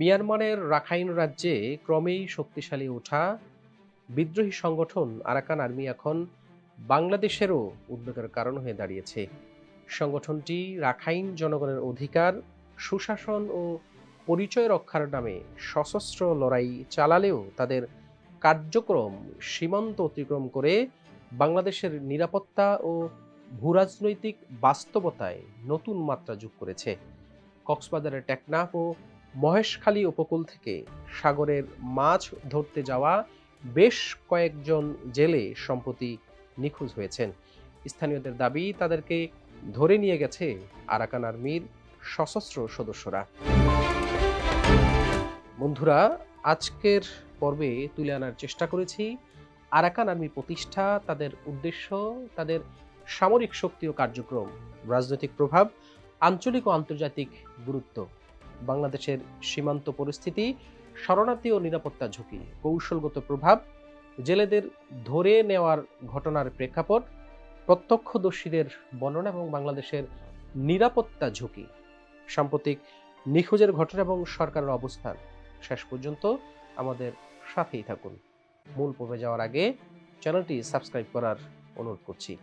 মিয়ানমারের রাখাইন রাজ্যে ক্রমেই শক্তিশালী ওঠা বিদ্রোহী সংগঠন আরাকান আর্মি এখন বাংলাদেশেরও উদ্বেগের কারণ হয়ে দাঁড়িয়েছে। সংগঠনটি রাখাইন জনগণের অধিকার, সুশাসন ও পরিচয় রক্ষার নামে সশস্ত্র লড়াই চালালেও তাদের কার্যক্রম সীমান্ত অতিক্রম করে বাংলাদেশের নিরাপত্তা ও ভূরাজনৈতিক বাস্তবতায় নতুন মাত্রা যোগ করেছে। কক্সবাজারের টেকনাফ ও মহেশখালী উপকূল থেকে সাগরের মাছ ধরতে যাওয়া বেশ কয়েকজন জেলে সম্প্রতি নিখোঁজ হয়েছেন। স্থানীয়দের দাবি, তাদেরকে ধরে নিয়ে গেছে আরাকান আর্মির সশস্ত্র সদস্যরা। বন্ধুরা, আজকের পর্বে তুলে আনার চেষ্টা করেছি। আরাকান আর্মি প্রতিষ্ঠা, তাদের উদ্দেশ্য, তাদের সামরিক শক্তি ও কার্যক্রম, রাজনৈতিক প্রভাব, আঞ্চলিক ও আন্তর্জাতিক গুরুত্ব। বাংলাদেশের সীমান্ত পরিস্থিতি, শরণার্থী ও নিরাপত্তা ঝুঁকি, কৌশলগত প্রভাব, জেলেদের ধরে নেওয়ার ঘটনার প্রেক্ষাপট, প্রত্যক্ষদর্শীদের বর্ণনা এবং বাংলাদেশের নিরাপত্তা ঝুঁকি, সাম্প্রতিক নিখোঁজের ঘটনা এবং সরকারের অবস্থান। শেষ পর্যন্ত আমাদের সাথেই থাকুন। মূল পর্বে যাওয়ার আগে চ্যানেলটি সাবস্ক্রাইব করার অনুরোধ করছি।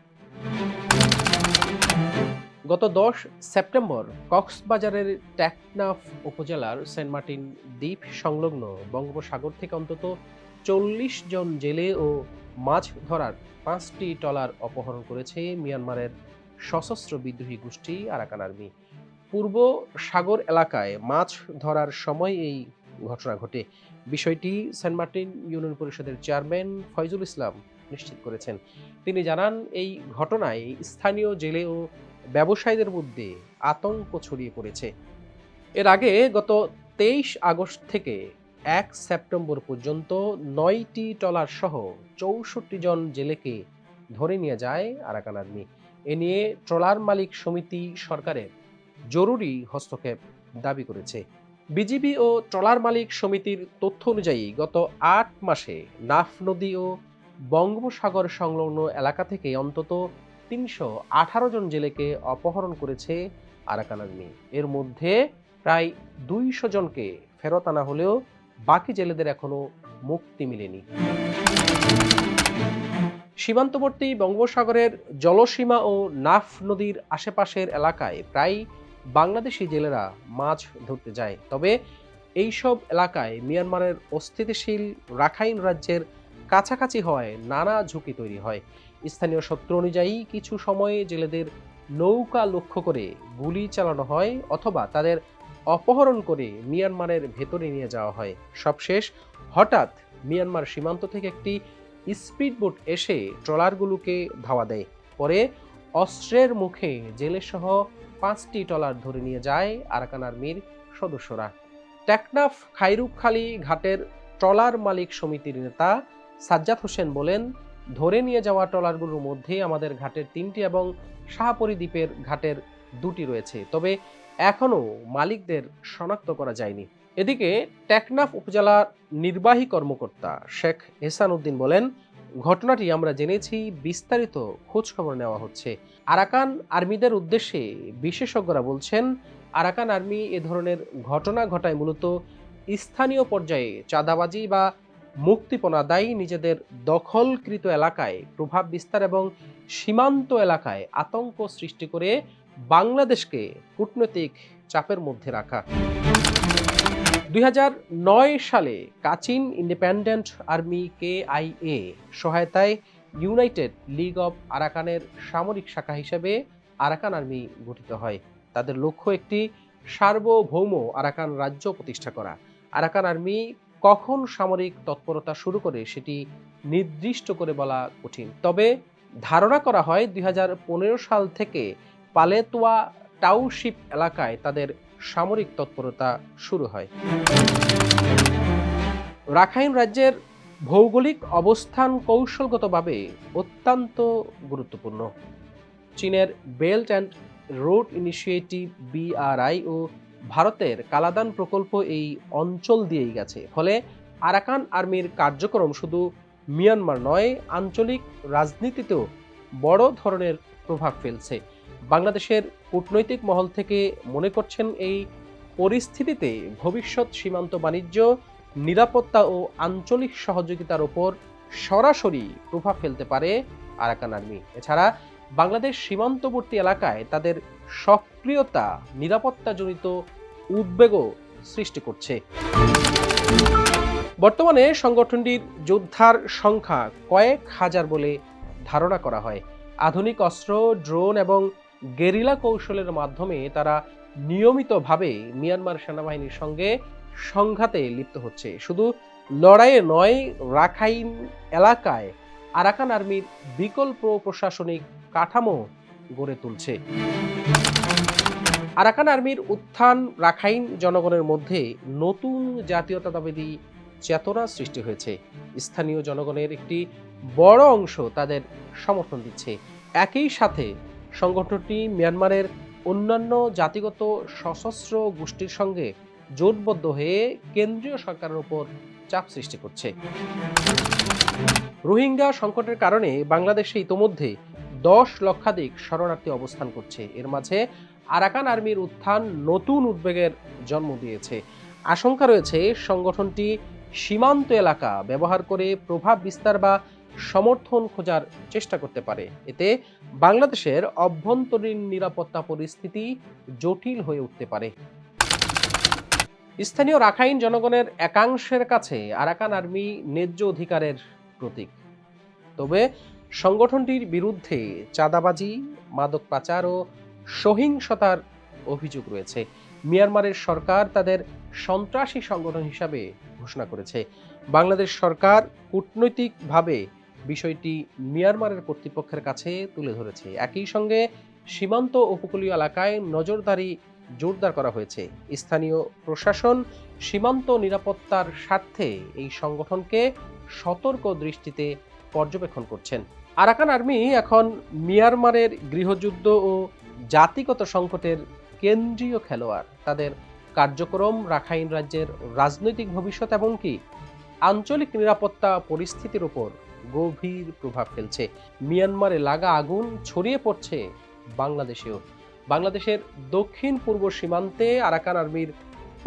গত দশ সেপ্টেম্বর কক্সবাজারের টেকনাফ উপজেলার সেন্ট মার্টিন দ্বীপ সংলগ্ন বঙ্গোপসাগর থেকে অন্তত চল্লিশ জন জেলে ও মাছ ধরার পাঁচটি টলার অপহরণ করেছে মিয়ানমারের সশস্ত্র বিদ্রোহী গোষ্ঠী আরাকান আর্মি। পূর্ব সাগর এলাকায় মাছ ধরার সময় এই ঘটনা ঘটে। বিষয়টি সেন্ট মার্টিন ইউনিয়ন পরিষদের চেয়ারম্যান ফয়জুল ইসলাম নিশ্চিত করেছেন। তিনি জানান, এই ঘটনায় স্থানীয় জেলে ও ব্যবসায়ীদের মধ্যে আতঙ্ক ছড়িয়ে পড়েছে। এর আগে গত তেইশ আগস্ট থেকে এক সেপ্টেম্বর পর্যন্ত নয়টি টলার সহ চৌষট্টি জন জেলেকে ধরে নিয়ে যায় আরাকান আর্মি। এ নিয়ে ট্রলার মালিক সমিতি সরকারের জরুরি হস্তক্ষেপ দাবি করেছে। বিজিবি ও ট্রলার মালিক সমিতির তথ্য অনুযায়ী গত আট মাসে নাফ নদী ও বঙ্গোপসাগর সংলগ্ন এলাকা থেকে অন্তত তিনশো আঠারো জন জেলেকে অপহরণ করেছে আরাকান আর্মি। এর মধ্যে প্রায় দুইশো জনকে ফেরত আনা হলেও বাকি জেলেদের এখনও মুক্তি মিলেনি। সীমান্তবর্তী বঙ্গোপসাগরের জলসীমা ও নাফ নদীর আশেপাশের এলাকায় প্রায় বাংলাদেশি জেলেরা মাছ ধরতে যায়। তবে এইসব এলাকায় মিয়ানমারের অস্থিতিশীল রাখাইন রাজ্যের কাছাকাছি হওয়ায় নানা ঝুঁকি তৈরি হয়। স্থানীয় সূত্র অনুযায়ী কিছু সময়ে জেলেদের নৌকা লক্ষ্য করে গুলি চালানো হয় অথবা তাদের অপহরণ করে মিয়ানমারের ভেতরে নিয়ে যাওয়া হয়। সবশেষ, হঠাৎ মিয়ানমার সীমান্ত থেকে একটি স্পিডবোট এসে ট্রলারগুলোকে ধাওয়া দেয়। পরে অস্ত্রের মুখে জেলেসহ পাঁচটি ট্রলার ধরে নিয়ে যায় আরাকান আর্মির সদস্যরা। টেকনাফ খাইরুকখালী ঘাটের ট্রলার মালিক সমিতির নেতা সাজ্জাদ হোসেন বলেন ধরে নিয়ে যাওয়া ট্রলারগুলোর মধ্যে আমাদের ঘাটের তিনটি এবং শাহপরি দ্বীপের ঘাটের দুটি রয়েছে। তবে এখনও মালিকদের শনাক্ত করা যায়নি। এদিকে টেকনাফ উপজেলার নির্বাহী কর্মকর্তা শেখ এহসান উদ্দিন বলেন, ঘটনাটি আমরা জেনেছি, বিস্তারিত খোঁজখবর নেওয়া হচ্ছে। আরাকান আর্মিদের উদ্দেশ্যে বিশেষজ্ঞরা বলছেন, আরাকান আর্মি এ ধরনের ঘটনা ঘটায় মূলত স্থানীয় পর্যায়ে চাঁদাবাজি বা মুক্তিপণা দায়ী নিজেদের দখলকৃত এলাকায়, প্রভাব বিস্তার এবং সীমান্ত এলাকায় আতঙ্ক সৃষ্টি করে বাংলাদেশকে কূটনৈতিক চাপের মধ্যে রাখা। দুই হাজার নয় সালে Kachin Independent Army K I A সহায়তায় ইউনাইটেড লিগ অব আরাকানের সামরিক শাখা হিসেবে আরাকান আর্মি গঠিত হয়। তাদের লক্ষ্য একটি সার্বভৌম আরাকান রাজ্য প্রতিষ্ঠা করা। আরাকান আর্মি কখন সামরিক তৎপরতা শুরু করে সেটি নির্দিষ্ট করে বলা কঠিন। তবে ধারণা করা হয় দুই সাল থেকে পালেতোয়া টাউশিপ এলাকায় তাদের সামরিক তৎপরতা শুরু হয়। রাখাইন রাজ্যের ভৌগোলিক অবস্থান কৌশলগতভাবে অত্যন্ত গুরুত্বপূর্ণ। চীনের Belt and Road Initiative BRI ও ভারতের কালাদান প্রকল্প এই অঞ্চল দিয়েই গেছে। ফলে আরাকান আর্মির কার্যক্রম শুধু মিয়ানমার নয়, আঞ্চলিক রাজনীতিতেও বড় ধরনের প্রভাব ফেলছে। বাংলাদেশের কূটনৈতিক মহল থেকে মনে করছেন এই পরিস্থিতিতে ভবিষ্যৎ সীমান্ত বাণিজ্য, নিরাপত্তা ও আঞ্চলিক সহযোগিতার উপর সরাসরি প্রভাব ফেলতে পারে আরাকান আর্মি। এছাড়া বাংলাদেশ সীমান্তবর্তী এলাকায় তাদের সক্রিয়তা, নিরাপত্তাজনিত উদ্বেগও সৃষ্টি করছে। বর্তমানে সংগঠনটির যোদ্ধার সংখ্যা কয়েক হাজার বলে ধারণা করা হয়। আধুনিক অস্ত্র, ড্রোন এবং গেরিলা কৌশলের মাধ্যমে তারা নিয়মিতভাবে মিয়ানমার সেনাবাহিনীর সঙ্গে সংঘাতে লিপ্ত হচ্ছে। শুধু লড়াইয়ে নয়, রাখাইন এলাকায় আরাকান আর্মির বিকল্প প্রশাসনিক কাঠামো গড়ে তুলছে। আরাকান আর্মির উত্থান রাখাইন জনগণের মধ্যে নতুন জাতীয়তাবাদী চেতনা সৃষ্টি হয়েছে। স্থানীয় জনগণের একটি বড় অংশ তাদের সমর্থন দিচ্ছে। একই সাথে সংগঠনটি মিয়ানমারের অন্যান্য জাতিগত সশস্ত্র গোষ্ঠীর সঙ্গে জোটবদ্ধ হয়ে কেন্দ্রীয় সরকারের উপর চাপ সৃষ্টি করছে। রোহিঙ্গা সংকটের কারণে বাংলাদেশে ইতোমধ্যে দশ লক্ষাধিক শরণার্থী অবস্থান করছে। এর মাঝে আরাকান আর্মির উত্থান নতুন উদ্বেগের জন্ম দিয়েছে। আশঙ্কা রয়েছে সংগঠনটি সীমান্ত এলাকা ব্যবহার করে প্রভাব বিস্তার বা সমর্থন খোঁজার চেষ্টা করতে পারে। এতে বাংলাদেশের অভ্যন্তরীণ নিরাপত্তা পরিস্থিতি জটিল হয়ে উঠতে পারে। স্থানীয় রাখাইন জনগণের একাংশের কাছে আরাকান আর্মি ন্যায্য অধিকারের প্রতীক। তবে সংগঠনটির বিরুদ্ধে চাঁদাবাজি, মাদক পাচার ও সহিংসতার অভিযোগ রয়েছে। মিয়ানমারের সরকার তাদের সন্ত্রাসী সংগঠন হিসাবে ঘোষণা করেছে। বাংলাদেশ সরকার কূটনৈতিকভাবে বিষয়টি মিয়ানমারের কর্তৃপক্ষের কাছে তুলে ধরেছে। একই সঙ্গে সীমান্ত উপকূলীয় এলাকায় নজরদারি জোরদার করা হয়েছে। স্থানীয় প্রশাসন সীমান্ত নিরাপত্তার স্বার্থে এই সংগঠনকে সতর্ক দৃষ্টিতে পর্যবেক্ষণ করছেন। আরাকান আর্মি এখন মিয়ানমারের গৃহযুদ্ধ ও জাতিগত সংকটের কেন্দ্রীয় খেলোয়াড়। তাদের কার্যক্রম রাখাইন রাজ্যের রাজনৈতিক ভবিষ্যৎ এমনকি আঞ্চলিক নিরাপত্তা পরিস্থিতির উপর গভীর প্রভাব ফেলছে। মিয়ানমারে লাগা আগুন ছড়িয়ে পড়ছে বাংলাদেশেও। বাংলাদেশের দক্ষিণ পূর্ব সীমান্তে আরাকান আর্মির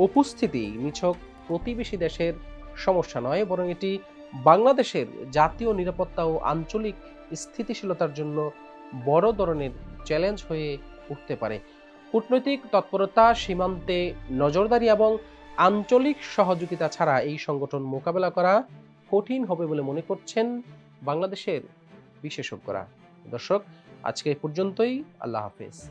উপস্থিতি নিছক প্রতিবেশী দেশের সমস্যা নয়, বরং এটি বাংলাদেশের জাতীয় নিরাপত্তা ও আঞ্চলিক স্থিতিশীলতার জন্য বড় ধরনের চ্যালেঞ্জ হয়ে উঠতে পারে। কূটনৈতিক তৎপরতা, সীমান্তে নজরদারি এবং আঞ্চলিক সহযোগিতা ছাড়া এই সংগঠন মোকাবেলা করা কঠিন হবে বলে মনে করছেন বাংলাদেশের বিশেষজ্ঞরা। দর্শক, আজকে পর্যন্তই। আল্লাহ হাফেজ।